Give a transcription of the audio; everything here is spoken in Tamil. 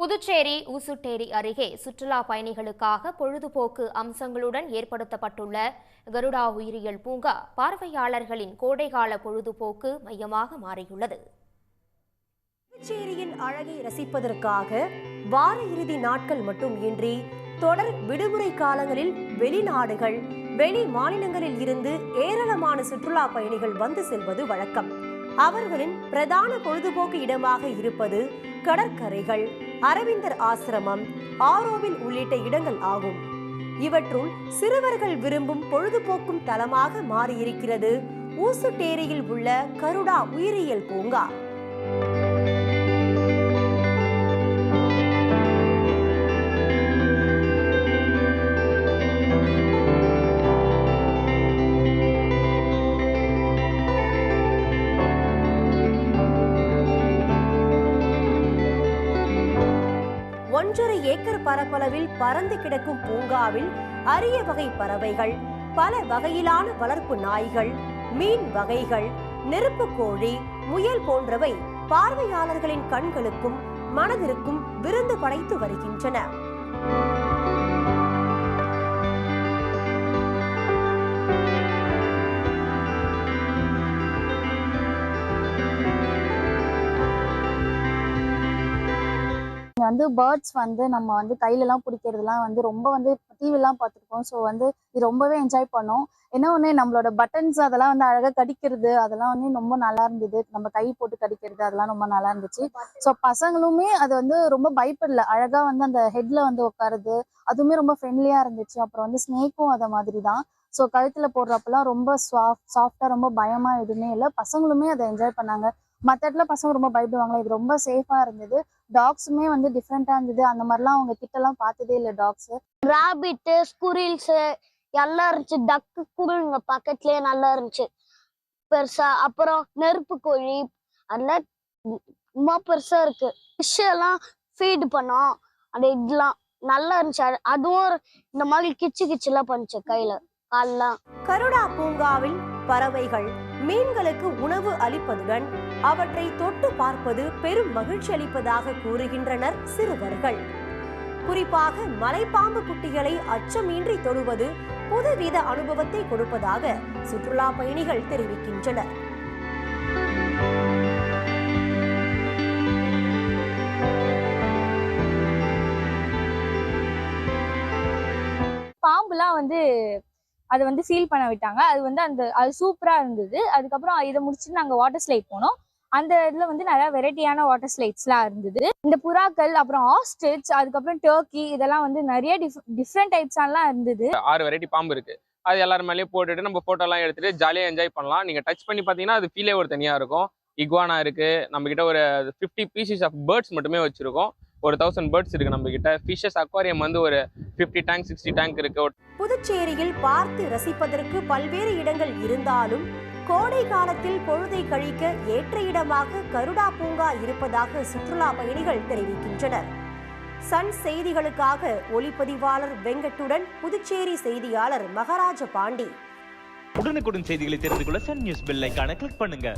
புதுச்சேரி ஊசுட்டேரி அருகே சுற்றுலா பயணிகளுக்காக பொழுதுபோக்கு அம்சங்களுடன் ஏற்படுத்தப்பட்டுள்ள கருடா உயிரியல் பூங்கா பார்வையாளர்களின் கோடைகால பொழுதுபோக்கு மையமாக மாறியுள்ளது. புதுச்சேரியின் அழகை ரசிப்பதற்காக வார இறுதி நாட்கள் மட்டும் இன்றி தொடர் விடுமுறை காலங்களில் வெளிநாடுகள் வெளி மாநிலங்களில் இருந்து ஏராளமான சுற்றுலா பயணிகள் வந்து செல்வது வழக்கம். அவர்களின் பிரதான பொழுதுபோக்கு இடமாக இருப்பது கடற்கரைகள் அரவிந்தர் ஆசிரமம் ஆரோவில் உள்ளிட்ட இடங்கள் ஆகும். இவற்றுள் சிறுவர்கள் விரும்பும் பொழுதுபோக்கும் தலமாக மாறியிருக்கிறது. ஊசுட்டேரியில் உள்ள கருடா உயிரியல் பூங்கா. ஒன்றரை ஏக்கர் பரப்பளவில் பறந்து கிடக்கும் பூங்காவில் அரிய வகை பறவைகள் பல வகையிலான வளர்ப்பு நாய்கள் மீன் வகைகள் நெருப்பு கோழி முயல் போன்றவை பார்வையாளர்களின் கண்களுக்கும் மனதிற்கும் விருந்து படைத்து வருகின்றன. இங்கே வந்து பேர்ட்ஸ் வந்து நம்ம வந்து கையிலலாம் பிடிக்கிறதுலாம் வந்து ரொம்ப வந்து டிவிலாம் பார்த்துருக்கோம். ஸோ வந்து இது ரொம்பவே என்ஜாய் பண்ணோம். என்ன ஒன்று நம்மளோட பட்டன்ஸ் அதெல்லாம் வந்து அழகாக கடிக்கிறது அதெல்லாம் வந்து ரொம்ப நல்லா இருந்தது. நம்ம கை போட்டு கடிக்கிறது அதெல்லாம் ரொம்ப நல்லா இருந்துச்சு. ஸோ பசங்களுமே அது வந்து ரொம்ப பயப்படல. அழகாக வந்து அந்த ஹெட்ல வந்து உட்காருது அதுவுமே ரொம்ப ஃப்ரெண்ட்லியாக இருந்துச்சு. அப்புறம் வந்து ஸ்னேக்கும் அதை மாதிரி தான் ஸோ கழுத்தில் போடுறப்பெல்லாம் ரொம்ப சாஃப்ட் சாஃப்டாக ரொம்ப பயமாக எதுவுமே இல்லை. பசங்களுமே அதை என்ஜாய் பண்ணாங்க. மற்ற இடத்துல பசங்க ரொம்ப பயப்படுவாங்களா இது ரொம்ப சேஃபாக இருந்தது. டாக்ஸுமே வந்து டிஃப்ரெண்ட்டாக இருந்தது. அந்த மாதிரிலாம் அவங்க கிட்டலாம் பார்த்ததே இல்லை டாக்ஸ் ராபிட்டு ஸ்குரில்ஸ் எல்லாம் இருந்துச்சு. டக்கு கூட இங்க பக்கத்துலயே நல்லா இருந்துச்சு. பெருசா. அப்புறம் நெருப்பு கோழி அதெல்லாம் ரொம்ப பெருசா இருக்கு. ஃபிஷ் எல்லாம் ஃபீட் பண்ணோம். அந்த இதெல்லாம் நல்லா இருந்துச்சு. அது- அதுவும் இந்த மாதிரி கிச்சு கிச்சுலாம் பண்ணுச்சு கையில கால்லாம். கருடா பூங்காவில் பறவைகள் மீன்களுக்கு உணவு அளிப்பதுடன் அவற்றை தொட்டு பார்ப்பது பெரும் மகிழ்ச்சி அளிப்பதாக கூறுகின்றனர் சிறுவர்கள். குறிப்பாக மலைப்பாம்பு குட்டிகளை அச்சமின்றி தொடுவது புதுவித அனுபவத்தை கொடுப்பதாக சுற்றுலா பயணிகள் தெரிவிக்கின்றனர். பாம்புலாம் வந்து அதை வந்து ஃபீல் பண்ண விட்டாங்க. அது வந்து அந்த அது சூப்பராக இருந்தது. அதுக்கப்புறம் இதை முடிச்சுட்டு நாங்கள் வாட்டர் ஸ்லைட் போனோம். அந்த இதில் வந்து நிறைய வெரைட்டியான வாட்டர் ஸ்லைட்ஸ்லாம் இருந்தது. இந்த புறாக்கள் அப்புறம் ஆஸ்ட்ரிச் அதுக்கப்புறம் டர்க்கி இதெல்லாம் வந்து நிறைய டிஃப் டிஃப்ரெண்ட் டைப்ஸ்லாம் இருந்தது. ஆறு வெரைட்டி பாம்பு இருக்கு. அது எல்லாரும் மேலேயும் போட்டுட்டு நம்ம போட்டோலாம் எடுத்துட்டு ஜாலியாக என்ஜாய் பண்ணலாம். நீங்க டச் பண்ணி பார்த்தீங்கன்னா அது ஃபீலே ஒரு தனியா இருக்கும். இக்வானா இருக்கு. நம்ம கிட்ட ஒரு ஃபிஃப்டி பீசஸ் ஆஃப் பேர்ட்ஸ் மட்டுமே வச்சிருக்கோம். ஒரு தௌசண்ட் பேர்ட்ஸ் இருக்கு நம்ம கிட்ட ஃபிஷஸ் அக்வாரியம் வந்து ஒரு ஃபிஃப்டி டேங்க் சிக்ஸ்டி டேங்க் இருக்கு. புதுச்சேரியில் பார்த்து ரசிப்பதற்கு பல்வேறு இடங்கள் இருந்தாலும் கோடை காலத்தில் பொழுதை கழிக்க ஏற்ற இடமாக கருடா பூங்கா இருப்பதாக சுற்றுலா பயணிகள் தெரிவிக்கின்றனர். சன் செய்திகளுக்காக ஒளிப்பதிவாளர் வெங்கட்டுடன் புதுச்சேரி செய்தியாளர் மகாராஜ பாண்டி. உடனுக்குடன் செய்திகளை தெரிந்து கொள்ள சன் நியூஸ் பெல் கிளிக் பண்ணுங்க.